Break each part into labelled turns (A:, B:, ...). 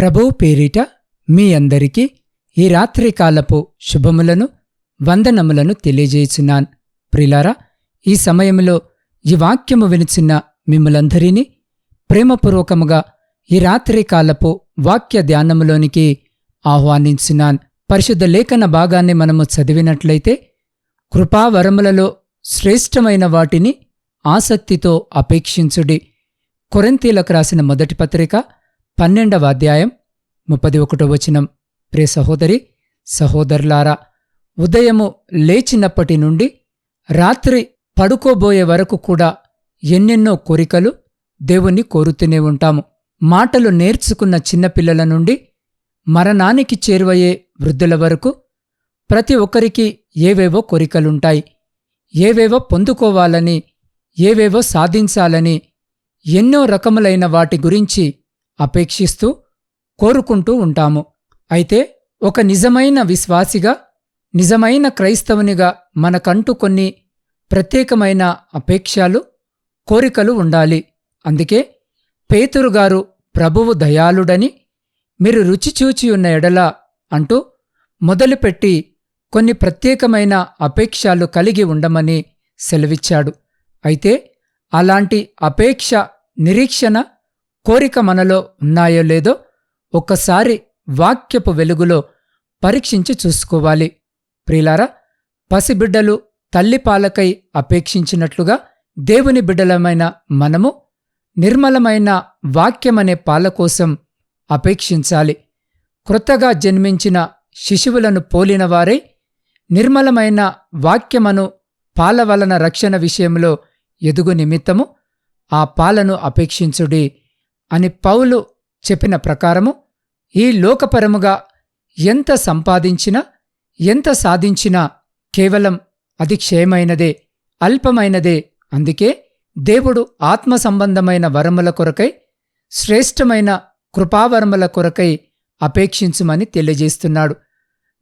A: ప్రభువు పేరిట మీ అందరికీ ఈ రాత్రికాలపు శుభములను వందనములను తెలియజేసినాన్ ప్రిలారా ఈ సమయంలో ఈ వాక్యము వినిచిన్న మిమ్మలందరినీ ప్రేమపూర్వకముగా ఈ రాత్రికాలపు వాక్య ధ్యానములోనికి ఆహ్వానించినాన్. పరిశుద్ధ లేఖన భాగాన్ని మనము చదివినట్లయితే కృపావరములలో శ్రేష్టమైన వాటిని ఆసక్తితో అపేక్షించుడి. కొరంతీలకు రాసిన మొదటి పత్రిక పన్నెండవ అధ్యాయం ముప్పది ఒకటో వచనం. ప్రే సహోదరి సహోదరులారా ఉదయము లేచినప్పటి నుండి రాత్రి పడుకోబోయే వరకు కూడా ఎన్నెన్నో కోరికలు దేవుణ్ణి కోరుతూనే ఉంటాము. మాటలు నేర్చుకున్న చిన్నపిల్లల నుండి మరణానికి చేరువయ్యే వృద్ధుల వరకు ప్రతి ఒక్కరికి ఏవేవో కోరికలుంటాయి. ఏవేవో పొందుకోవాలని ఏవేవో సాధించాలని ఎన్నో రకములైన వాటి గురించి అపేక్షిస్తూ కోరుకుంటూ ఉంటాము. అయితే ఒక నిజమైన విశ్వాసిగా నిజమైన క్రైస్తవునిగా మనకంటూ కొన్ని ప్రత్యేకమైన అపేక్షలు కోరికలు ఉండాలి. అందుకే పేతురుగారు ప్రభువు దయాళుడని మీరు రుచి చూచి ఉన్న ఎడల అంటూ మొదలుపెట్టి కొన్ని ప్రత్యేకమైన అపేక్షలు కలిగి ఉండమని సెలవిచ్చాడు. అయితే అలాంటి అపేక్ష నిరీక్షణ కోరిక మనలో ఉన్నాయో లేదో ఒక్కసారి వాక్యపు వెలుగులో పరీక్షించి చూసుకోవాలి. ప్రిలారా పసిబిడ్డలు తల్లిపాలకై అపేక్షించినట్లుగా దేవుని బిడ్డలమైన మనము నిర్మలమైన వాక్యమనే పాల కోసం అపేక్షించాలి. క్రొత్తగా జన్మించిన శిశువులను పోలినవారై నిర్మలమైన వాక్యమను పాల వలన రక్షణ విషయంలో ఎదుగు నిమిత్తము ఆ పాలను అపేక్షించుడి. అని పౌలు చెప్పిన ప్రకారము ఈ లోకపరముగా ఎంత సంపాదించినా ఎంత సాధించినా కేవలం అది క్షయమైనదే అల్పమైనదే. అందుకే దేవుడు ఆత్మ సంబంధమైన వరముల కొరకై శ్రేష్టమైన కృపావరముల కొరకై అపేక్షించుమని తెలియజేస్తున్నాడు.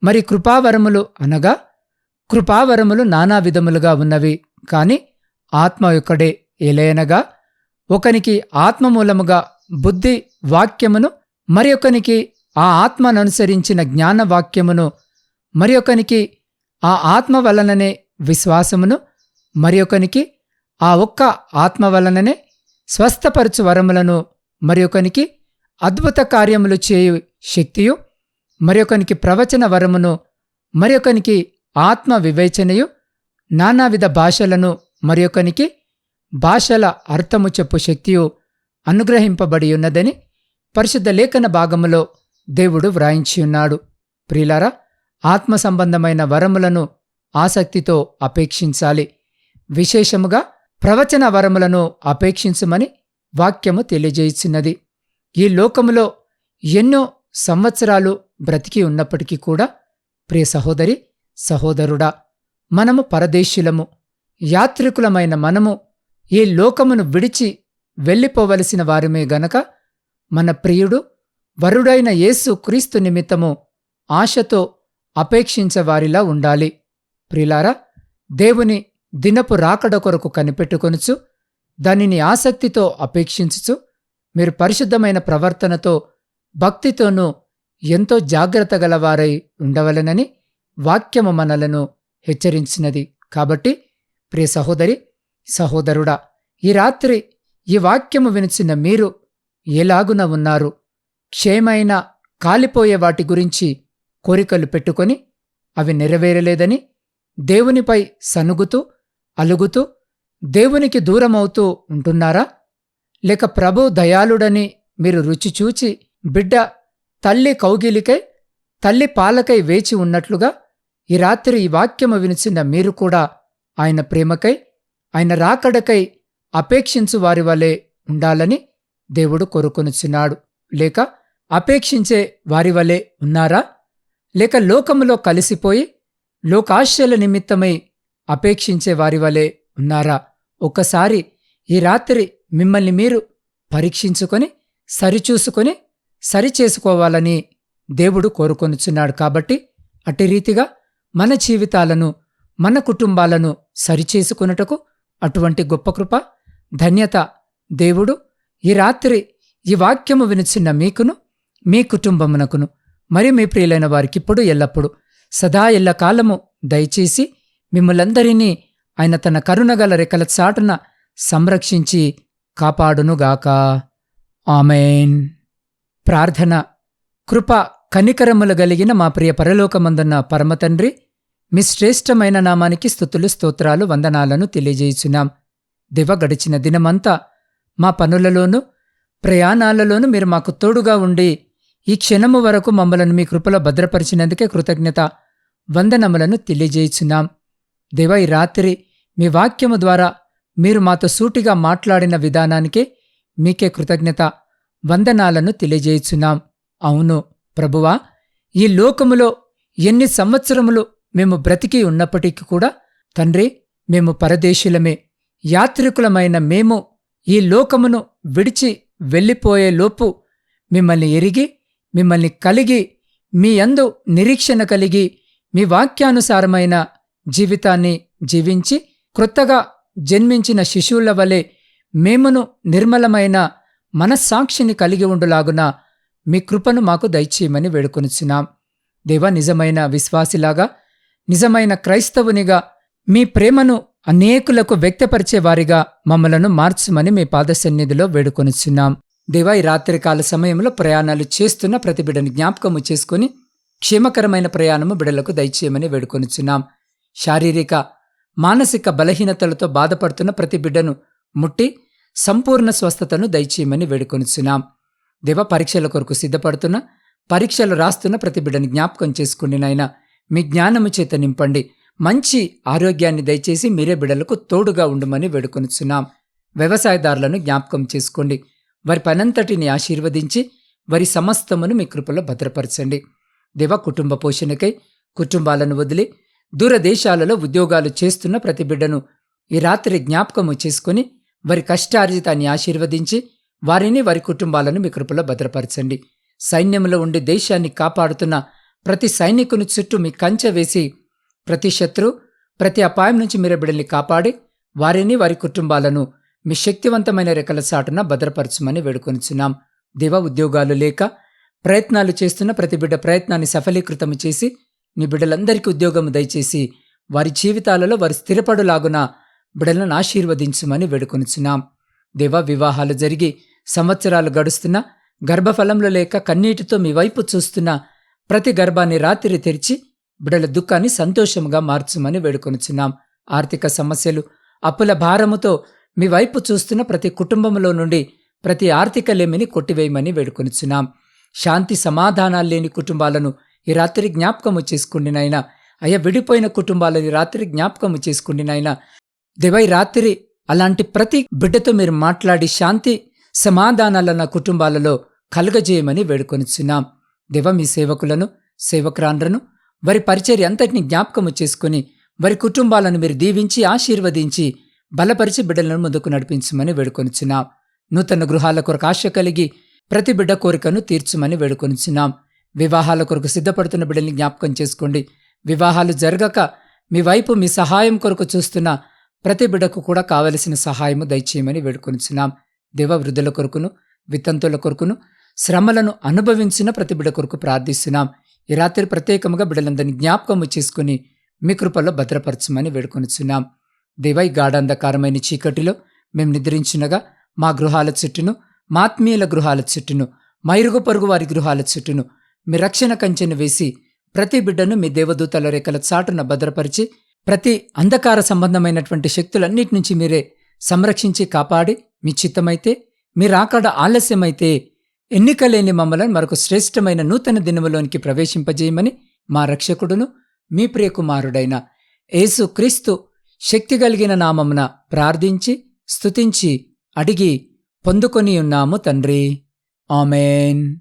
A: మరి కృపావరములు అనగా కృపావరములు నానా విధములుగా ఉన్నవి కాని ఆత్మ యొక్కడే ఎలయనగా ఒకనికి ఆత్మ మూలముగా బుద్ధి వాక్యమును మరి ఒకనికి ఆ ఆత్మననుసరించిన జ్ఞానవాక్యమును మరి ఒకనికి ఆ ఆత్మ వలననే విశ్వాసమును మరి ఒకనికి ఆ ఒక్క ఆత్మ వలననే స్వస్థపరచు వరములను మరి ఒకనికి అద్భుత కార్యములు చేయు శక్తియు మరి ఒకనికి ప్రవచన వరమును మరి ఒకనికి ఆత్మ వివేచనయు నానావిధ భాషలను మరి ఒకనికి భాషల అర్థము చెప్పు శక్తియు అనుగ్రహింపబడి ఉన్నదని పరిశుద్ధ లేఖన భాగములో దేవుడు వ్రాయించియున్నాడు ప్రియులారా ఆత్మ సంబంధమైన వరములను ఆసక్తితో అపేక్షించాలి. విశేషముగా ప్రవచన వరములను అపేక్షించమని వాక్యము తెలియజేయుచున్నది. ఈ లోకములో ఎన్నో సంవత్సరాలు బ్రతికి ఉన్నప్పటికీ కూడా ప్రియ సహోదరి సహోదరుడా మనము పరదేశులము యాత్రికులమైన మనము ఈ లోకమును విడిచి వెళ్ళిపోవలసిన వారమే గనక మన ప్రియుడు వరుడైన యేసు క్రీస్తు నిమిత్తము ఆశతో అపేక్షించవారిలా ఉండాలి. ప్రిలారా దేవుని దినపు రాకడ కొరకు కనిపెట్టుకొనుచు దానిని ఆసక్తితో అపేక్షించుచు మీరు పరిశుద్ధమైన ప్రవర్తనతో భక్తితోనూ ఎంతో జాగ్రత్త గలవారై ఉండవలనని వాక్యము మనలను హెచ్చరించినది. కాబట్టి ప్రియ సహోదరి సహోదరుడా ఈ రాత్రి ఈ వాక్యము వినిచిన మీరు ఎలాగున ఉన్నారు? క్షేమైన కాలిపోయే వాటి గురించి కోరికలు పెట్టుకొని అవి నెరవేరలేదని దేవునిపై సనుగుతూ అలుగుతూ దేవునికి దూరమవుతూ ఉంటున్నారా? లేక ప్రభు దయాళుడని మీరు రుచి చూచి బిడ్డ తల్లి కౌగిలికై తల్లి పాలకై వేచి ఉన్నట్లుగా ఈ రాత్రి ఈ వాక్యము వినిచిన మీరు కూడా ఆయన ప్రేమకై ఆయన రాకడకై అపేక్షించు వారి వలె ఉండాలని దేవుడు కోరుకొనుచున్నాడు. లేక అపేక్షించే వారి వలె ఉన్నారా? లేక లోకములో కలిసిపోయి లోకాశ్యల నిమిత్తమై అపేక్షించే వారి వలె ఉన్నారా? ఒక్కసారి ఈ రాత్రి మిమ్మల్ని మీరు పరీక్షించుకొని సరిచూసుకొని సరిచేసుకోవాలని దేవుడు కోరుకొనుచున్నాడు. కాబట్టి అట్టి రీతిగా మన జీవితాలను మన కుటుంబాలను సరిచేసుకున్నటకు అటువంటి గొప్ప కృప ధన్యత. దేవుడు ఈ రాత్రి ఈ వాక్యము వినిచిన్న మీకును మీ కుటుంబమునకును మరియు మీ ప్రియులైన వారికిప్పుడు ఎల్లప్పుడు సదా ఎల్లకాలము దయచేసి మిమ్మలందరినీ ఆయన తన కరుణగల రెక్కల చాటున సంరక్షించి కాపాడునుగాక. ఆమెన్. ప్రార్థన కృప కనికరములు కలిగిన మా ప్రియ పరలోకమందున్న పరమతండ్రి మీ శ్రేష్టమైన నామానికి స్థుతులు స్తోత్రాలు వందనాలను తెలియజేయుచున్నాం. దివ గడిచిన దినమంతా మా పనులలోనూ ప్రయాణాలలోనూ మీరు మాకు తోడుగా ఉండి ఈ క్షణము వరకు మమ్మలను మీ కృపలో భద్రపరిచినందుకే కృతజ్ఞత వందనములను తెలియజేయుచున్నాం. దేవ ఈ రాత్రి మీ వాక్యము ద్వారా మీరు మాతో సూటిగా మాట్లాడిన విధానానికే మీకే కృతజ్ఞత వందనాలను తెలియజేయుచున్నాం. అవును ప్రభువా ఈ లోకములో ఎన్ని సంవత్సరములు మేము బ్రతికి ఉన్నప్పటికీ కూడా తండ్రి మేము పరదేశులమే. యాత్రికులమైన మేము ఈ లోకమును విడిచి వెళ్ళిపోయేలోపు మిమ్మల్ని ఎరిగి మిమ్మల్ని కలిగి మీ అందు నిరీక్షణ కలిగి మీ వాక్యానుసారమైన జీవితాన్ని జీవించి క్రొత్తగా జన్మించిన శిశువుల వలె మేమును నిర్మలమైన మనస్సాక్షిని కలిగి ఉండులాగున మీ కృపను మాకు దయచేయమని వేడుకొనిచున్నాం. దేవ నిజమైన విశ్వాసిలాగా నిజమైన క్రైస్తవునిగా మీ ప్రేమను అనేకులకు వ్యక్తపరిచే వారిగా మమ్మలను మార్చమని మీ పాదసన్నిధిలో వేడుకొనిచున్నాం. దేవా ఈ రాత్రికాల సమయంలో ప్రయాణాలు చేస్తున్న ప్రతిబిడని జ్ఞాపకము చేసుకుని క్షేమకరమైన ప్రయాణము బిడలకు దయచేయమని వేడుకొనిచున్నాం. శారీరక మానసిక బలహీనతలతో బాధపడుతున్న ప్రతి బిడ్డను ముట్టి సంపూర్ణ స్వస్థతను దయచేయమని వేడుకొనిచున్నాం. దేవ పరీక్షల కొరకు సిద్ధపడుతున్న పరీక్షలు రాస్తున్న ప్రతిబిడని జ్ఞాపకం చేసుకుని నాయన. మీ జ్ఞానము చేత నింపండి. మంచి ఆరోగ్యాన్ని దయచేసి మీరే బిడ్డలకు తోడుగా ఉండమని వేడుకొనిచున్నాం. వ్యవసాయదారులను జ్ఞాపకం చేసుకోండి. వారి పనంతటిని ఆశీర్వదించి వారి సమస్తమును మీ కృపలో భద్రపరచండి. దేవ కుటుంబ పోషణకై కుటుంబాలను వదిలి దూరదేశాలలో ఉద్యోగాలు చేస్తున్న ప్రతి బిడ్డను ఈ రాత్రి జ్ఞాపకము చేసుకుని వారి కష్టార్జితాన్ని ఆశీర్వదించి వారిని వారి కుటుంబాలను మీ కృపలో భద్రపరచండి. సైన్యంలో ఉండి దేశాన్ని కాపాడుతున్న ప్రతి సైనికుని చుట్టూ మీ కంచె వేసి ప్రతి శత్రు ప్రతి అపాయం నుంచి మీరు బిడ్డల్ని కాపాడి వారిని వారి కుటుంబాలను మీ శక్తివంతమైన రెక్కల సాటున భద్రపరచమని వేడుకొనిచున్నాం. దివ ఉద్యోగాలు లేక ప్రయత్నాలు చేస్తున్న ప్రతి బిడ్డ ప్రయత్నాన్ని సఫలీకృతం చేసి నీ బిడ్డలందరికీ ఉద్యోగము దయచేసి వారి జీవితాలలో వారి స్థిరపడులాగున బిడ్డలను ఆశీర్వదించమని వేడుకొనిచున్నాం. దేవ వివాహాలు జరిగి సంవత్సరాలు గడుస్తున్న గర్భఫలంలో లేక కన్నీటితో మీ వైపు చూస్తున్న ప్రతి గర్భాన్ని రాత్రి తెరిచి బిడల దుఃఖాన్ని సంతోషముగా మార్చుమని వేడుకొనిచున్నాం. ఆర్థిక సమస్యలు అప్పుల భారముతో మీ వైపు చూస్తున్న ప్రతి కుటుంబంలో నుండి ప్రతి ఆర్థిక లేమిని కొట్టివేయమని వేడుకొనిచున్నాం. శాంతి సమాధానాలు లేని కుటుంబాలను ఈ రాత్రి జ్ఞాపకము చేసుకుండినైనా అయ్యా విడిపోయిన కుటుంబాలని రాత్రి జ్ఞాపకము చేసుకుండినైనా దివై రాత్రి అలాంటి ప్రతి బిడ్డతో మీరు మాట్లాడి శాంతి సమాధానాలన్న కుటుంబాలలో కలుగజేయమని వేడుకొనిచున్నాం. దివ మీ సేవకులను సేవకురాండ్రను వారి పరిచర్య అంతటిని జ్ఞాపకము చేసుకుని వారి కుటుంబాలను మీరు దీవించి ఆశీర్వదించి బలపరిచి బిడ్డలను ముందుకు నడిపించమని వేడుకొనిచున్నాం. నూతన గృహాల కొరకు ఆశ కలిగి ప్రతి బిడ్డ కోరికను తీర్చమని వేడుకొనిచున్నాం. వివాహాల కొరకు సిద్ధపడుతున్న బిడ్డల్ని జ్ఞాపకం చేసుకోండి. వివాహాలు జరగక మీ వైపు మీ సహాయం కొరకు చూస్తున్న ప్రతి బిడ్డకు కూడా కావలసిన సహాయము దయచేయమని వేడుకొనిచున్నాం. దేవ వృద్ధుల కొరకును విత్తంతుల కొరకును శ్రమలను అనుభవించిన ప్రతి బిడ్డ కొరకు ప్రార్థిస్తున్నాం. ఈ రాత్రి ప్రత్యేకముగా బిడ్డలందరినీ జ్ఞాపకము చేసుకుని మీ కృపల్లో భద్రపరచమని వేడుకొనిచున్నాం. దేవై గాఢాంధకారమైన చీకటిలో మేము నిద్రించినగా మా గృహాల చుట్టూను మాత్మీయుల గృహాల చుట్టూను మైరుగు పొరుగు వారి గృహాల చుట్టూను మీ రక్షణ కంచెను వేసి ప్రతి బిడ్డను మీ దేవదూతల రేఖల చాటున భద్రపరిచి ప్రతి అంధకార సంబంధమైనటువంటి శక్తులన్నిటి నుంచి మీరే సంరక్షించి కాపాడి మీ చిత్తమైతే మీ రాకడ ఆలస్యమైతే ఎన్నికలేని మమ్మలను మరొక శ్రేష్టమైన నూతన దినములోనికి ప్రవేశింపజేయమని మా రక్షకుడును మీ ప్రియకుమారుడైన యేసు క్రీస్తు శక్తి కలిగిన నామమున ప్రార్థించి స్తుతించి అడిగి పొందుకొని ఉన్నాము తండ్రి. ఆమెన్.